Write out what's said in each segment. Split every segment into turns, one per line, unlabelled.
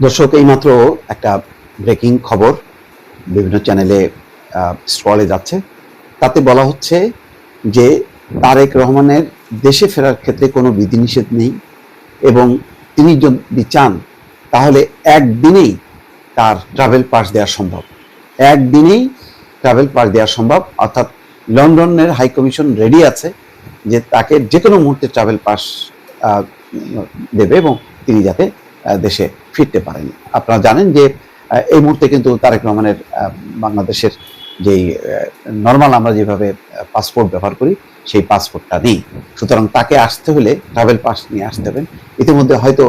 দর্শক, এইমাত্র একটা ব্রেকিং খবর বিভিন্ন চ্যানেলে স্ক্রলে যাচ্ছে। তাতে বলা হচ্ছে যে তারেক রহমানের দেশে ফেরার ক্ষেত্রে কোনো বিধিনিষেধ নেই এবং তিনি যদি চান, তাহলে একদিনেই তার ট্রাভেল পাস দেওয়া সম্ভব। একদিনেই ট্রাভেল পাস দেওয়া সম্ভব। অর্থাৎ লন্ডনের হাই কমিশন রেডি আছে যে তাকে যে কোনো মুহূর্তে ট্রাভেল পাস দেবে এবং তিনি যাতে দেশে ফিরতে পারেন। আপনারা জানেন যে এই মুহূর্তে কিন্তু তারেক রহমানের বাংলাদেশের যেই নর্মাল আমরা যেভাবে পাসপোর্ট ব্যবহার করি, সেই পাসপোর্টটা নেই। সুতরাং তাকে আসতে হলে ট্রাভেল পাস নিয়ে আসতে হবে। ইতিমধ্যে হয়তো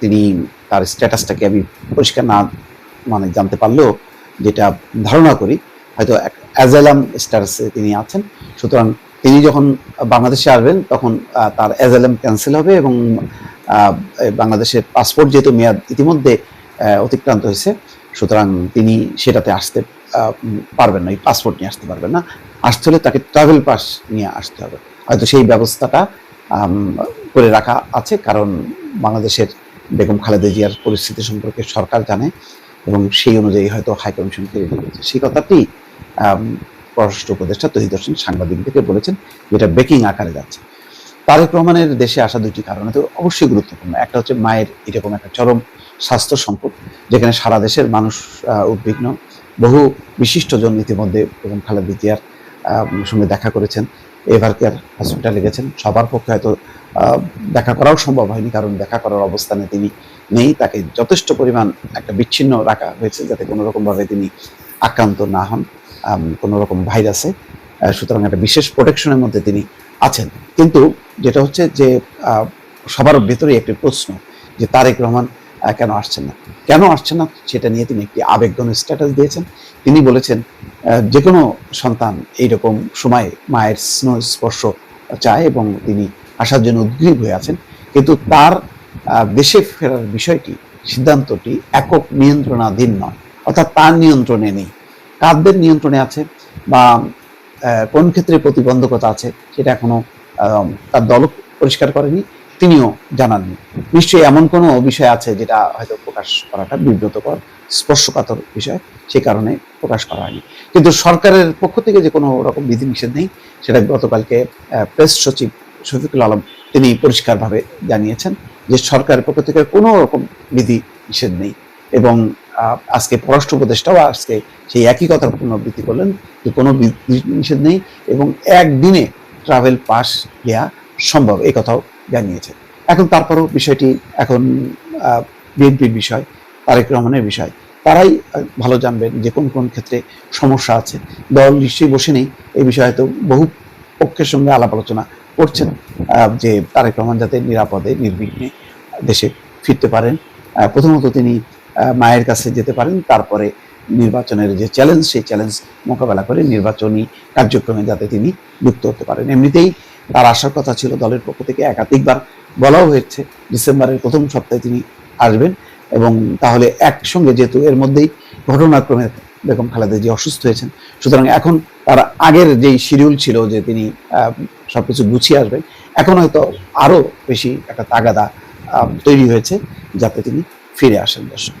তিনি তার স্ট্যাটাসটাকে আমি পরিষ্কার না মানে জানতে পারলেও যেটা ধারণা করি, হয়তো অ্যাজালাম স্ট্যাটাসে তিনি আছেন। সুতরাং তিনি যখন বাংলাদেশে আসবেন, তখন তার অ্যাজালাম ক্যান্সেল হবে এবং বাংলাদেশের পাসপোর্ট যেহেতু মেয়াদ ইতিমধ্যে অতিক্রান্ত হয়েছে, সুতরাং তিনি সেটাতে আসতে পারবেন না, এই পাসপোর্ট নিয়ে আসতে পারবেন না। আসতে হলে তাকে ট্রাভেল পাস নিয়ে আসতে হবে। হয়তো সেই ব্যবস্থাটা করে রাখা আছে, কারণ বাংলাদেশের বেগম খালেদা জিয়ার পরিস্থিতি সম্পর্কে সরকার জানে, এবং সেই অনুযায়ী হয়তো হাই কমিশনকে রেডি করেছে সেই কথাটি পররাষ্ট্র উপদেষ্টা তহিদ হোসেন সাংবাদিকদেরকে বলেছেন, যেটা বেকিং আকারে যাচ্ছে। তারেক রহমানের দেশে আসা দুটি কারণে তো অবশ্যই গুরুত্বপূর্ণ। একটা হচ্ছে মায়ের এরকম একটা চরম স্বাস্থ্য সংকট যেখানে সারা দেশের মানুষ উদ্বিগ্ন। বহু বিশিষ্টজন ইতিমধ্যে এবং খালেদা আহ, সঙ্গে দেখা করেছেন। এভার কেয়ার হসপিটালে গেছেন? সবার পক্ষে হয়তো দেখা করাও সম্ভব হয়নি কারণ দেখা করার অবস্থানে তিনি নেই। তাকে যথেষ্ট পরিমাণ একটা বিচ্ছিন্ন রাখা হয়েছে যাতে কোনো রকমভাবে তিনি আক্রান্ত না হন কোনো রকম ভাইরাসে। সুতরাং একটা বিশেষ প্রোটেকশনের মধ্যে তিনি আছেন। কিন্তু যেটা হচ্ছে যে সবার ভেতরেই একটি প্রশ্ন যে, তারেক রহমান কেন আসছেন না? কেন আসছেন না? সেটা নিয়ে তিনি একটি আবেগঘন স্ট্যাটাস দিয়েছেন। তিনি বলেছেন যে কোনো সন্তান এইরকম সময়ে মায়ের স্নেহ স্পর্শ চায় এবং তিনি আসার জন্য উদ্গ্রীব হয়ে আছেন। কিন্তু তার দেশে ফেরার বিষয়টি, সিদ্ধান্তটি একক নিয়ন্ত্রণাধীন নয়। অর্থাৎ তার নিয়ন্ত্রণে নেই। কাদের নিয়ন্ত্রণে আছে? বা কোন ক্ষেত্রে প্রতিবন্ধকতা আছে সেটা এখনও তার দল পরিষ্কার করেনি, তিনিও জানাননি। নিশ্চয়ই এমন কোনো বিষয় আছে যেটা হয়তো প্রকাশ করাটা বিব্রতকর, স্পর্শকাতর বিষয়, সে কারণে প্রকাশ করা হয়নি। কিন্তু সরকারের পক্ষ থেকে যে কোনো রকম বিধিনিষেধ নেই, সেটা গতকালকে প্রেস সচিব শফিকুল আলম তিনি পরিষ্কারভাবে জানিয়েছেন যে সরকারের পক্ষ থেকে কোনো রকম বিধি নিষেধ নেই। এবং আজকে পররাষ্ট্র উপদেষ্টাও আজকে সেই একই কথার পুনরাবৃত্তি করলেন যে কোনো নিষেধ নেই এবং একদিনে ট্রাভেল পাস দেওয়া সম্ভব, এই কথাও জানিয়েছে। এখন তারপরও বিষয়টি এখন বিএনপির বিষয়, তারেক রহমানের বিষয়, তারাই ভালো জানবেন যে কোন কোন ক্ষেত্রে সমস্যা আছে। দল নিশ্চয়ই বসে নেই, এই বিষয়ে তো বহু পক্ষের সঙ্গে আলাপ আলোচনা করছেন যে তারেক রহমান যাতে নিরাপদে, নির্বিঘ্নে দেশে ফিরতে পারেন। প্রথমত তিনি মায়ের কাছে যেতে পারেন। তারপরে নির্বাচনের যে চ্যালেঞ্জ সেই চ্যালেঞ্জ মোকাবেলা করে নির্বাচনী কার্যক্রমে যাতে তিনি যুক্ত হতে পারেন। এমনিতেই তার আসার কথা ছিল দলের পক্ষ থেকে একাধিকবার বলাও হয়েছে ডিসেম্বরের প্রথম সপ্তাহে তিনি আসবেন এবং তাহলে একসঙ্গে যেহেতু এর মধ্যেই ঘটনাক্রমে বেগম খালেদা জি অসুস্থ হয়েছেন সুতরাং এখন তার আগের যেই শিডিউল ছিল যে তিনি আহ, সবকিছু গুছিয়ে আসবেন এখন হয়তো আরও বেশি একটা তাগাদা তৈরি হয়েছে যাতে তিনি ফিরে আসেন দর্শক।